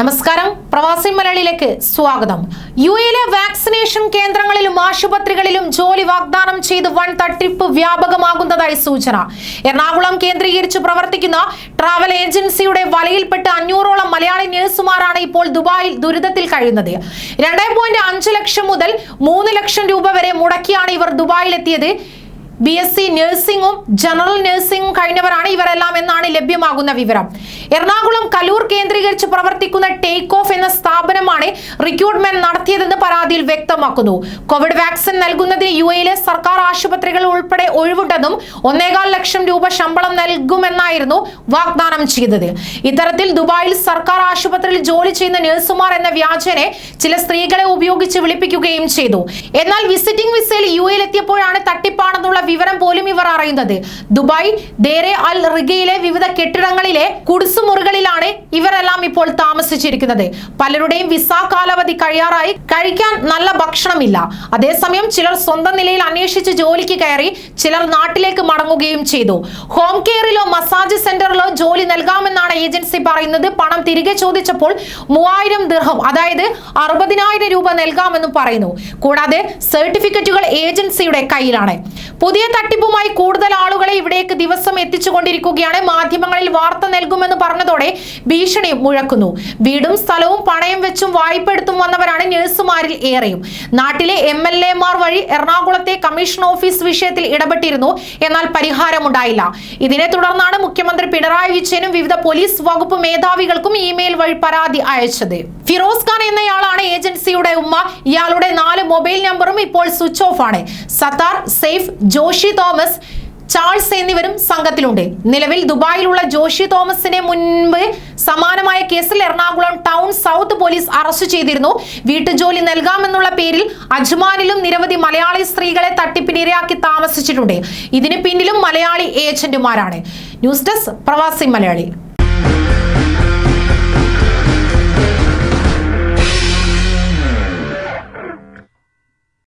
നമസ്കാരം. പ്രവാസി മലയാളിയിലേക്ക് സ്വാഗതം. യു എയിലെ വാക്സിനേഷൻ കേന്ദ്രങ്ങളിലും ആശുപത്രികളിലും ജോലി വാഗ്ദാനം ചെയ്ത് വൺ തട്ടിപ്പ് വ്യാപകമാകുന്നതായി സൂചന. എറണാകുളം കേന്ദ്രീകരിച്ച് പ്രവർത്തിക്കുന്ന ട്രാവൽ ഏജൻസിയുടെ വലയിൽപ്പെട്ട് അഞ്ഞൂറോളം മലയാളി നഴ്സുമാരാണ് ഇപ്പോൾ ദുബായിൽ ദുരിതത്തിൽ കഴിയുന്നത്. രണ്ടേ പോയിന്റ് അഞ്ച് ലക്ഷം മുതൽ മൂന്ന് ലക്ഷം രൂപ വരെ മുടക്കിയാണ് ഇവർ ദുബായിലെത്തിയത്. ബി എസ് സി നഴ്സിംഗും ജനറൽ നഴ്സിംഗും കഴിഞ്ഞവരാണ് ഇവരെല്ലാം എന്നാണ് ലഭ്യമാകുന്ന വിവരം. എറണാകുളം കലൂർ കേന്ദ്രീകരിച്ച് പ്രവർത്തിക്കുന്ന ടേക്ക് ഓഫ് എന്ന സ്ഥാപനമാണ് റിക്രൂട്ട്മെന്റ് നടത്തിയതെന്ന് പരാതിയിൽ വ്യക്തമാക്കുന്നു. കോവിഡ് വാക്സിൻ നൽകുന്നതിന് യു എയിലെ സർക്കാർ ആശുപത്രികൾ ഉൾപ്പെടെ ഒഴിവുണ്ടെന്നും ഒന്നേകാൽ ലക്ഷം രൂപ ശമ്പളം നൽകുമെന്നായിരുന്നു വാഗ്ദാനം ചെയ്തത്. ഇത്തരത്തിൽ ദുബായിൽ സർക്കാർ ആശുപത്രിയിൽ ജോലി ചെയ്യുന്ന നഴ്സുമാർ എന്ന വ്യാജനെ ചില സ്ത്രീകളെ ഉപയോഗിച്ച് വിളിപ്പിക്കുകയും ചെയ്തു. എന്നാൽ വിസിറ്റിംഗ് വിസയിൽ യു എത്തിയപ്പോഴാണ് തട്ടിപ്പാണെന്നുള്ള വിവരം പോലും ഇവർ അറിയുന്നത്. ദുബായ് ദേരെ അൽ റിഗയിലെ വിവിധ കെട്ടിടങ്ങളിലെ കുടിസുമുറികളിലാണ് ഇവരെല്ലാം ഇപ്പോൾ താമസിച്ചിരിക്കുന്നത്. പലരുടെയും വിസ കാലാവധി കഴിയാറായി കഴിക്കാൻ നല്ല ഭക്ഷണമില്ല. അതേസമയം ചിലർ സ്വന്തം നിലയിൽ അന്വേഷിച്ച് ജോലിക്ക് കയറി ചിലർ നാട്ടിലേക്ക് മടങ്ങുകയും ചെയ്തു. ഹോം കെയറിലോ മസാജ് സെന്ററിലോ ജോലി നൽകാമെന്നാണ് ഏജൻസി പറയുന്നത്. പണം തിരികെ ചോദിച്ചപ്പോൾ മൂവായിരം ദിർഹം അതായത് അറുപതിനായിരം രൂപ നൽകാമെന്നും പറയുന്നു. കൂടാതെ സർട്ടിഫിക്കറ്റുകൾ ഏജൻസിയുടെ കയ്യിലാണ്. പുതിയ തട്ടിപ്പുമായി കൂടുതൽ ആളുകളെ ഇവിടേക്ക് ദിവസം എത്തിച്ചുകൊണ്ടിരിക്കുകയാണ്. മാധ്യമങ്ങളിൽ വാർത്ത നൽകുമെന്ന് പറഞ്ഞതോടെ ഭീഷണി മുഴക്കുന്നു. വീടും സ്ഥലവും പണയം വെച്ചും വായ്പ എടുത്തും വന്നവരാണ് നഴ്സുമാരിൽ ഏറെയും. നാട്ടിലെ എം എൽ എമാർ വഴി എറണാകുളത്തെ കമ്മീഷൻ ഓഫീസ് വിഷയത്തിൽ ഇടപെട്ടിരുന്നു. എന്നാൽ പരിഹാരമുണ്ടായില്ല. ഇതിനെ തുടർന്നാണ് മുഖ്യമന്ത്രി പിണറായി വിജയനും വിവിധ പോലീസ് വകുപ്പ് മേധാവികൾക്കും ഇമെയിൽ വഴി പരാതി അയച്ചത്. ഫിറോസ് ഖാൻ എന്നയാളാണ് ഏജൻസിയുടെ ഉമ്മ. ഇയാളുടെ നാല് മൊബൈൽ നമ്പറും ഇപ്പോൾ സ്വിച്ച് ഓഫ് ആണ് സത്താർ സെയ്ഫ് ജോഷി തോമസ് ചാൾസ് എന്നിവരും സംഘത്തിലുണ്ട്. നിലവിൽ ദുബായിലുള്ള ജോഷി തോമസിനെ മുൻപ് സമാനമായ കേസിൽ Ernakulam town south police arrest ചെയ്തിരുന്നു. വീട്ടുജോലി നൽകാമെന്നുള്ള പേരിൽ അജ്മാനിലും നിരവധി മലയാളി സ്ത്രീകളെ തട്ടിപ്പിനിരയാക്കി താമസിച്ചിട്ടുണ്ട്. ഇതിന് പിന്നിലും മലയാളി ഏജന്റുമാരാണ്. ന്യൂസ് ഡെസ്ക് പ്രവാസി മലയാളി.